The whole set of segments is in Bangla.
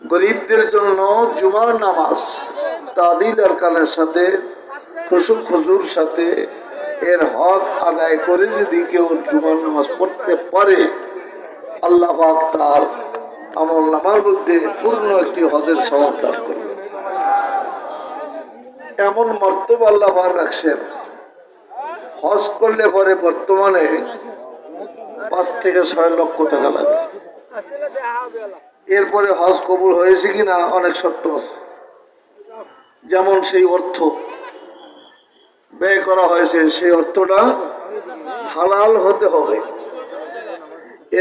গরিবদের জন্য জুমার নামাজ, তাদিল আর কানের সাথে খুশু খুজুর সাথে এর হক আদায় করে যদি কেউ জুমার নামাজ পড়তে পারে, আল্লাহ তার আমল নামার মধ্যে পূর্ণ একটি স্বভাব দান করবে। এমন মর্তব আল্লাহ রাখছেন, হজ করলে পরে বর্তমানে পাঁচ থেকে ছয় লক্ষ টাকা লাগে। এরপরে হজ কবুল হয়েছে কিনা অনেক শর্ত আছে। যেমন সেই অর্থ ব্যয় করা হয়েছে, সেই অর্থটা হালাল হতে হবে।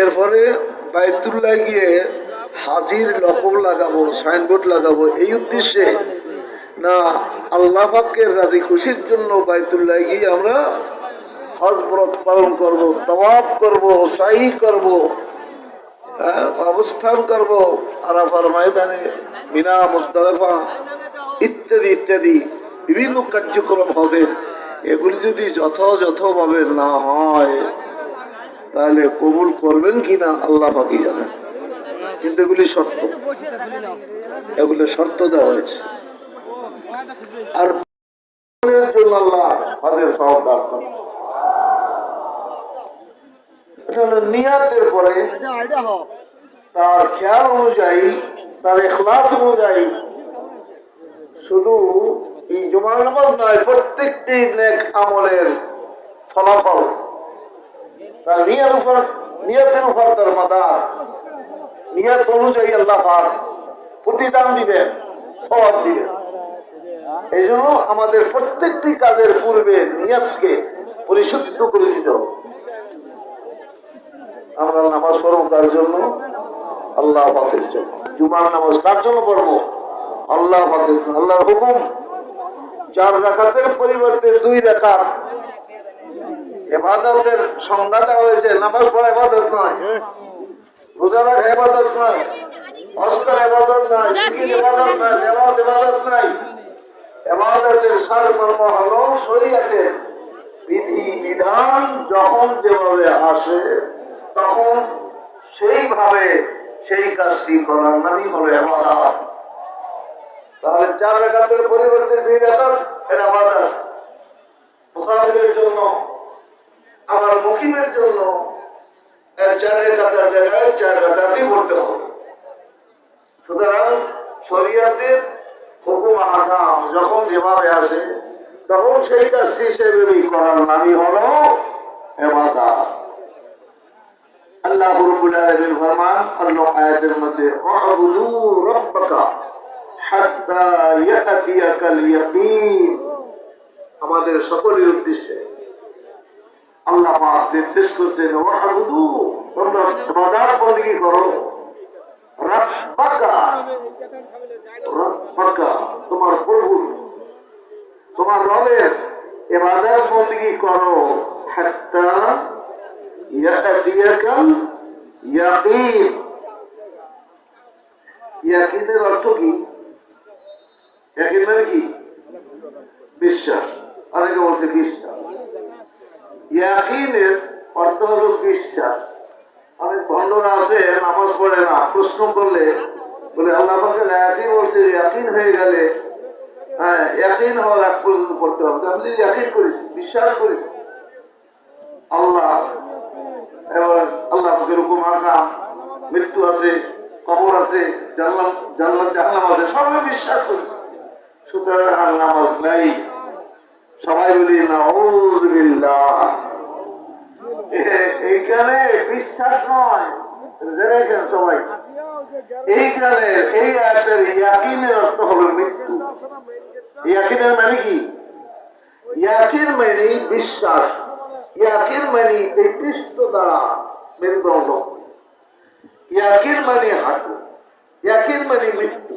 এরপরে বাইতুল্লাহ গিয়ে হাজির লকব লাগাবো, সাইনবোর্ড লাগাবো, এই উদ্দেশ্যে না, আল্লাহ পাকের রাজি খুশির জন্য বাইতুল্লাহ গিয়ে আমরা হজ ব্রত পালন করব তওয়াফ করব সাই করব হ্যাঁ, অবস্থান করব আরাফার ময়দানে বিনা মুস্তারাফা ইত্যাদি ইত্যাদি বিভিন্ন কার্যক্রম হবে। এগুলি যদি যথাযথভাবে না হয় তাহলে কবুল করবেন কি না আল্লাহ পাকি জানেন। কিন্তু এগুলি শর্ত। এগুলো শর্ত দেওয়া হয়েছে। আর জন্য আল্লাহ দান করেন। এটা হলো নিয়াতের পরে তার খেয়াল অনুযায়ী তার এখলাস অনুযায়ী শুধু এই জুমার নামাজ নয় প্রত্যেকটি নেক আমলের ফলাফল তার নিয়ার উপর নিয়তের উপর তার মাথা নিয়ত অনুযায়ী আল্লাহ পাক প্রতিদান দিবেন সবাব দিবেন এই জন্য আমাদের প্রত্যেকটি কাজের পূর্বে নিয়তকে পরিশুদ্ধ করে দিতে হবে। আমরা নামাজ পড়ব কার জন্য? আল্লাহ পাকের জন্য। জুমার নামাজ কার জন্য পড়ব? আল্লাহ পাকের জন্য। আল্লাহর হুকুম। চার রাখাতের পরিবর্তে দুই রাখাত এবাদতের সংজ্ঞাটা হয়েছে, নামাজ পড়া এবাদত নয়। রোজা রাখা এবাদত নয়। অস্কার এবাদত নয়। এবাদত নয়। নেমাজ এবাদত এবাদতের বিধি বিধান যখন যেভাবে আসে তখন সেইভাবে সেই কাজটি করার নামই হলো তাহলে চার রেখাতের পরিবর্তে দুই রেখাত এটা আবাদত। মুসাফিরের জন্য, আমার মুকিমের জন্য চার রেখাতের জায়গায় চার রেখাতেই পড়তে হবে। সুতরাং শরিয়াতের হুকুম আকাম যখন যেভাবে আসে, তখন সেই কাজটি সেভাবেই করার নামই হলো এবাদত আল্লাহ রব্বুল আলামিন ফরমান, আল্লাহ আয়াতের মধ্যে, ওয়াবুদু রাব্বাকা হাত্তা ইয়াতিয়াকাল ইয়াকিন আমাদের সকলের উদ্দেশ্যে আল্লাহ পাক নির্দেশ করছেন, ওয়াবুদু, তোমরা ইবাদত বندگی করো? রাব্বাকা রাব্বাকা, তোমার প্রভু, তোমার রবের ইবাদত বندگی করো। হাত্তা ইয়াতিয়াকাল ইয়াকিনের অর্থ কি? মানে কি? বিশ্বাস। অনেকে বলছে বিশ্বাস। ইয়াকিনের অর্থ হলো বিশ্বাস। অনেক ভণ্ডরা আছে, নামাজ পড়ে না, প্রশ্ন করলে বলে, আল্লাহ বলছে হয়ে গেলে হ্যাঁ হওয়ার পর্যন্ত হবে। আমি করিস বিশ্বাস করিস আল্লাহ এবার আল্লাহ আকাম মৃত্যু আছে, কবর আছে জানলাম জানলাম জানলাম আছে, সবাই বিশ্বাস করিস সুতরাং নামাজ নাই। সবাই বলি নাউজুবিল্লাহ এইখানে বিশ্বাস নয়। সবাই? এইখানে, এই আয়াতের ইয়াকিনের অর্থ হলো মৃত্যু। ইয়াকিনের মানে কি? ইয়াকিন মানে বিশ্বাস। ইয়াকিন মানে এই পৃষ্ঠ দ্বারা মেরুদণ্ড। ইয়াকিন মানে হাঁটু ইয়াকিন মানে মৃত্যু।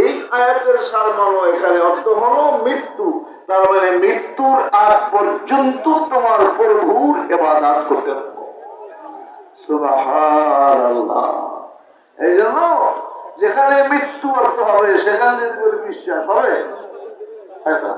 এই আয়াতের সারমর্ম এখানে অর্থ হলো মৃত্যু। তার মানে মৃত্যুর আগ পর্যন্ত তোমার প্রভুর এবাদাত করতে থাকো এই জন্য যেখানে মৃত্যু অর্থ হবে, সেখানে বিশ্বাস হবে। এটা